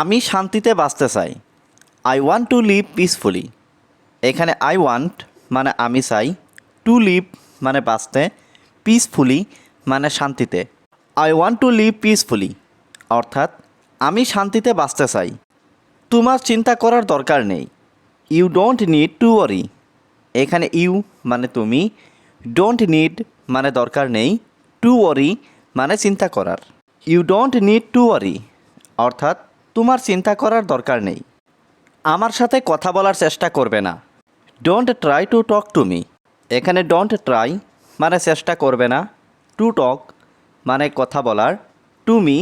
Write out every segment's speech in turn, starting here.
আমি শান্তিতে বাঁচতে চাই। I want to live peacefully এখানে আই ওয়ান্ট মানে আমি চাই। টু লিভ মানে বাঁচতে। পিসফুলি মানে শান্তিতে। I want to live peacefully অর্থাৎ, আমি শান্তিতে বাঁচতে চাই। তোমার চিন্তা করার দরকার নেই। You don't need to worry এখানে ইউ মানে তুমি। ডোন্ট নিড মানে দরকার নেই। টু ওয়ারি মানে চিন্তা করার। You don't need to worry অর্থাৎ তোমার চিন্তা করার দরকার নেই। আমার সাথে কথা বলার চেষ্টা করবে না। Don't try to talk to me এখানে ডোন্ট ট্রাই মানে চেষ্টা করবে না। টু টক মানে কথা বলার। টু মি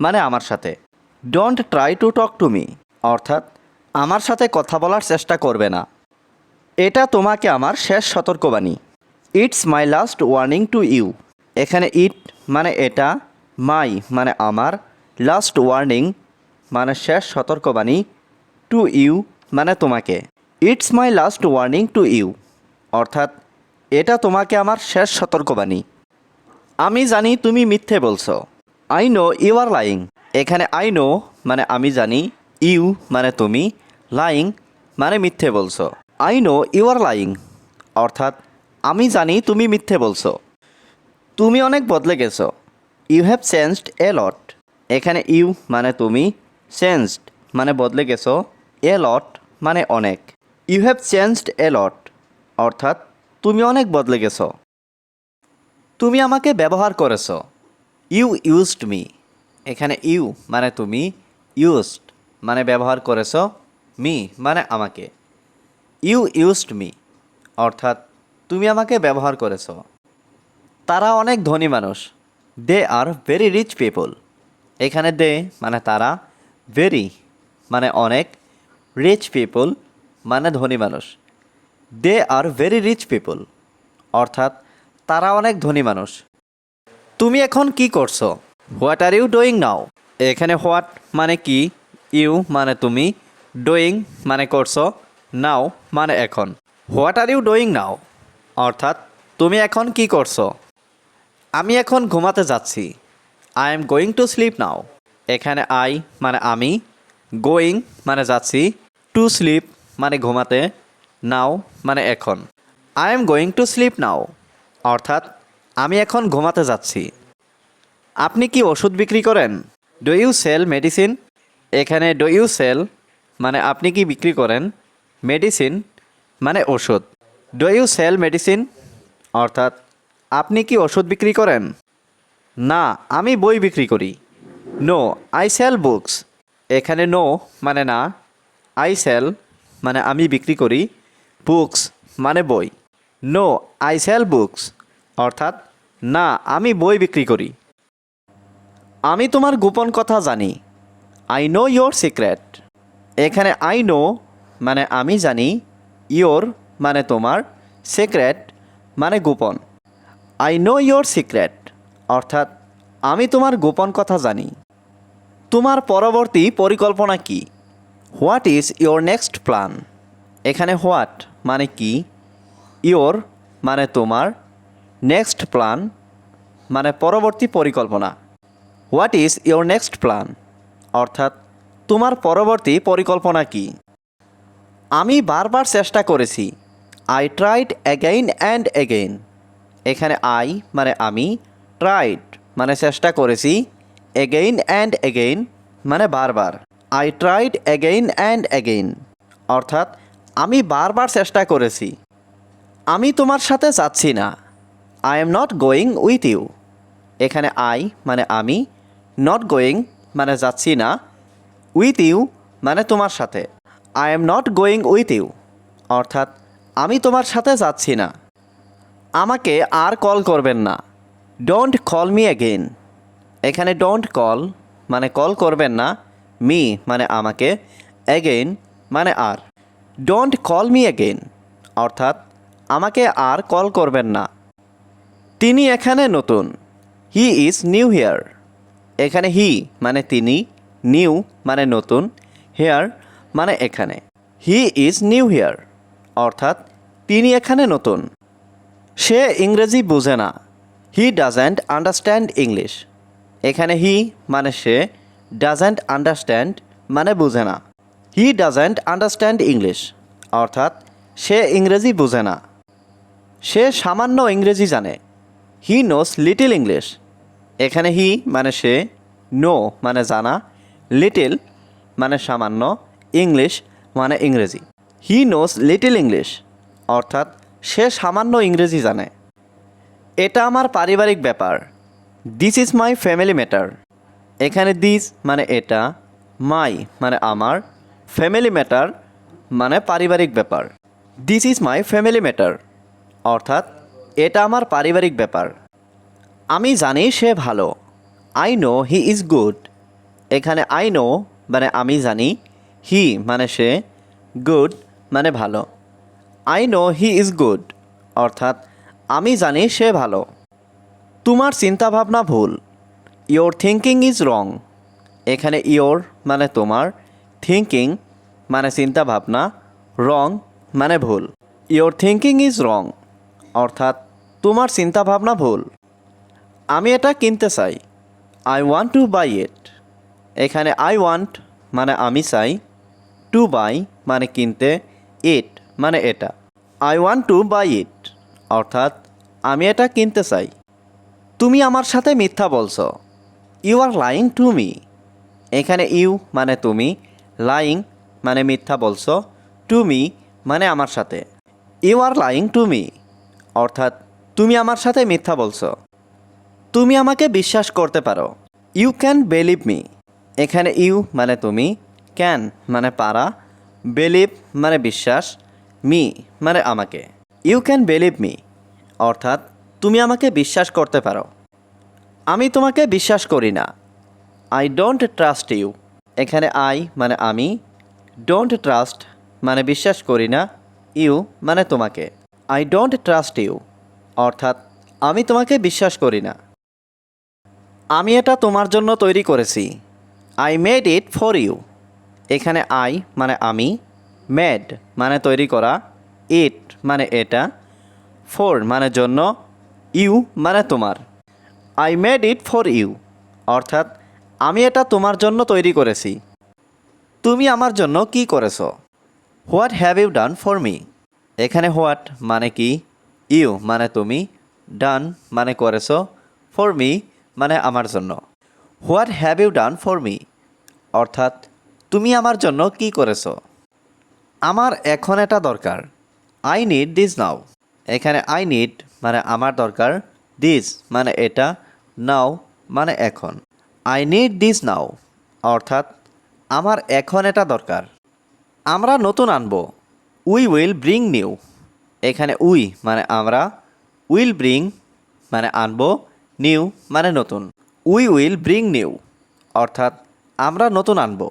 মানে আমার সাথে। Don't try to talk to me অর্থাৎ আমার সাথে কথা বলার চেষ্টা করবে না। এটা তোমাকে আমার শেষ সতর্কবাণী। It's my last warning to you এখানে ইট মানে এটা মাই মানে আমার লাস্ট ওয়ার্নিং মানে শেষ সতর্কবাণী টু ইউ মানে তোমাকে। It's my last warning to you. অর্থাৎ, এটা তোমাকে আমার শেষ সতর্কবাণী। আমি জানি তুমি মিথ্যে বলছো। I know you are lying. এখানে আই নো মানে আমি জানি, ইউ মানে তুমি, লাইং মানে মিথ্যে বলছো। I know you are lying. অর্থাৎ, আমি জানি তুমি মিথ্যে বলছো। তুমি অনেক বদলে গেছো। You have changed a lot. এখানে ইউ মানে তুমি চেঞ্জড মানে বদলে গেছো এ লট মানে অনেক। You have changed a lot অর্থাৎ তুমি অনেক বদলে গেছো। তুমি আমাকে ব্যবহার করেছ। ইউ ইউজড মি এখানে ইউ মানে তুমি ইউজড মানে ব্যবহার করেছ মি মানে আমাকে। ইউ ইউজড মি অর্থাৎ তুমি আমাকে ব্যবহার করেছ। তারা অনেক ধনী মানুষ। They are very rich people এখানে দে মানে তারা ভেরি মানে অনেক রিচ পিপল মানে ধনী মানুষ। They are very rich people অর্থাৎ তারা অনেক ধনী মানুষ। তুমি এখন কি করছ? What are you doing now এখানে হোয়াট মানে কি? ইউ মানে তুমি। ডুইং মানে করছ। নাও মানে এখন। What are you doing now অর্থাৎ তুমি এখন কি করছ? আমি এখন ঘুমাতে যাচ্ছি। I am going to sleep now এখানে আই মানে আমি, গোয়িং মানে যাচ্ছি, টু স্লিপ মানে ঘুমাতে, নাও মানে এখন। I am going to sleep now, অর্থাৎ আমি এখন ঘুমাতে যাচ্ছি। আপনি কি ওষুধ বিক্রি করেন? Do you sell medicine? এখানে ডু ইউ সেল মানে আপনি কি বিক্রি করেন? মেডিসিন মানে ওষুধ। Do you sell medicine? অর্থাৎ আপনি কি ওষুধ বিক্রি করেন? না, আমি বই বিক্রি করি। নো আই সেল বুকস এখানে নো মানে না আই সেল মানে আমি বিক্রি করি বুকস মানে বই। নো আই সেল বুকস অর্থাৎ না, আমি বই বিক্রি করি। আমি তোমার গোপন কথা জানি। আই নো ইয়োর সিক্রেট এখানে আই নো মানে আমি জানি ইয়োর মানে তোমার সিক্রেট মানে গোপন। আই নো ইয়োর সিক্রেট অর্থাৎ আমি তোমার গোপন কথা জানি। তোমার পরবর্তী পরিকল্পনা কি? What is your next plan এখানে হোয়াট মানে কি? ইয়োর মানে তোমার। নেক্সট প্ল্যান মানে পরবর্তী পরিকল্পনা। What is your next plan অর্থাৎ, তোমার পরবর্তী পরিকল্পনা কি? আমি বারবার চেষ্টা করেছি। I tried again and again এখানে আই মানে আমি ট্রাইড মানে চেষ্টা করেছি। এগেইন অ্যান্ড এগেইন মানে বারবার। I tried again and again অর্থাৎ, আমি বারবার চেষ্টা করেছি। আমি তোমার সাথে যাচ্ছি না। I am not going with you এখানে আই মানে আমি নট গোয়িং মানে যাচ্ছি না। উইথ ইউ মানে তোমার সাথে। I am not going with you অর্থাৎ, আমি তোমার সাথে যাচ্ছি না। আমাকে আর কল করবেন না। ডোন্ট কল মি অ্যাগেন এখানে ডোন্ট কল মানে কল করবেন না মি মানে আমাকে অ্যাগেন মানে আর। ডোন্ট কল মি অ্যাগেন অর্থাৎ আমাকে আর কল করবেন না। তিনি এখানে নতুন। হি ইজ নিউ হেয়ার এখানে হি মানে তিনি নিউ মানে নতুন হেয়ার মানে এখানে। হি ইজ নিউ হেয়ার অর্থাৎ তিনি এখানে নতুন। সে ইংরেজি বোঝে না। হি ডাজেন্ট আন্ডারস্ট্যান্ড ইংলিশ এখানে হি মানে সে ডাজেন্ট আন্ডারস্ট্যান্ড মানে বুঝে না। হি ডাজেন্ট আন্ডারস্ট্যান্ড ইংলিশ অর্থাৎ সে ইংরেজি বুঝে না। সে সামান্য ইংরেজি জানে। হি নোস লিটিল ইংলিশ এখানে হি মানে সে নো মানে জানা। লিটিল মানে সামান্য ইংলিশ মানে ইংরেজি। হি নোস লিটিল ইংলিশ অর্থাৎ সে সামান্য ইংরেজি জানে। এটা আমার পারিবারিক ব্যাপার। This is my family matter এখানে দিস মানে এটা মাই মানে আমার ফ্যামিলি ম্যাটার মানে পারিবারিক ব্যাপার। This is my family matter অর্থাৎ এটা আমার পারিবারিক ব্যাপার। আমি জানি সে ভালো। I know he is good এখানে আই নো মানে আমি জানি হি মানে সে গুড মানে ভালো। I know he is good অর্থাৎ আমি জানি সে ভালো। তোমার চিন্তাভাবনা ভুল। ইয়োর থিঙ্কিং ইজ রং এখানে ইয়োর মানে তোমার থিঙ্কিং মানে চিন্তাভাবনা রং মানে ভুল। ইয়োর থিঙ্কিং ইজ রং অর্থাৎ তোমার চিন্তাভাবনা ভুল। আমি এটা কিনতে চাই। I want to buy it এখানে আই ওয়ান্ট মানে আমি চাই। টু বাই মানে কিনতে ইট মানে এটা। I want to buy it অর্থাৎ আমি এটা কিনতে চাই। তুমি আমার সাথে মিথ্যা বলছো। You are lying to me এখানে ইউ মানে তুমি লাইং মানে মিথ্যা বলছো টু মি মানে আমার সাথে। You are lying to me অর্থাৎ, তুমি আমার সাথে মিথ্যা বলছো। তুমি আমাকে বিশ্বাস করতে পারো। ইউ ক্যান বিলিভ মি এখানে ইউ মানে তুমি ক্যান মানে পারা বিলিভ মানে বিশ্বাস মি মানে আমাকে। ইউ ক্যান বিলিভ মি অর্থাৎ তুমি আমাকে বিশ্বাস করতে পারো। আমি তোমাকে বিশ্বাস করি না। আই ডোন্ট ট্রাস্ট ইউ এখানে আই মানে আমি। ডোন্ট ট্রাস্ট মানে বিশ্বাস করি না। ইউ মানে তোমাকে। আই ডোন্ট ট্রাস্ট ইউ অর্থাৎ, আমি তোমাকে বিশ্বাস করি না। আমি এটা তোমার জন্য তৈরি করেছি। I made it for you এখানে আই মানে আমি। মেড মানে তৈরি করা। ইট মানে এটা। ফোর মানে জন্য। ইউ মানে তোমার। I made it for you অর্থাৎ আমি এটা তোমার জন্য তৈরি করেছি। তুমি আমার জন্য কি করেছ? What have you done for me এখানে হোয়াট মানে কি? ইউ মানে তুমি। ডান মানে করেছ। ফর মি মানে আমার জন্য। What have you done for me অর্থাৎ তুমি আমার জন্য কি করেছ? আমার এখন এটা দরকার। আই নিড দিস নাও এখানে আই নিড মানে আমার দরকার দিস মানে এটা নাও মানে এখন। আই নিড দিস নাও অর্থাৎ আমার এখন এটা দরকার। আমরা নতুন আনব উই উইল ব্রিং নিউ এখানে উই মানে আমরা উইল ব্রিং মানে আনব নিউ মানে নতুন। উই উইল ব্রিং নিউ অর্থাৎ আমরা নতুন আনব।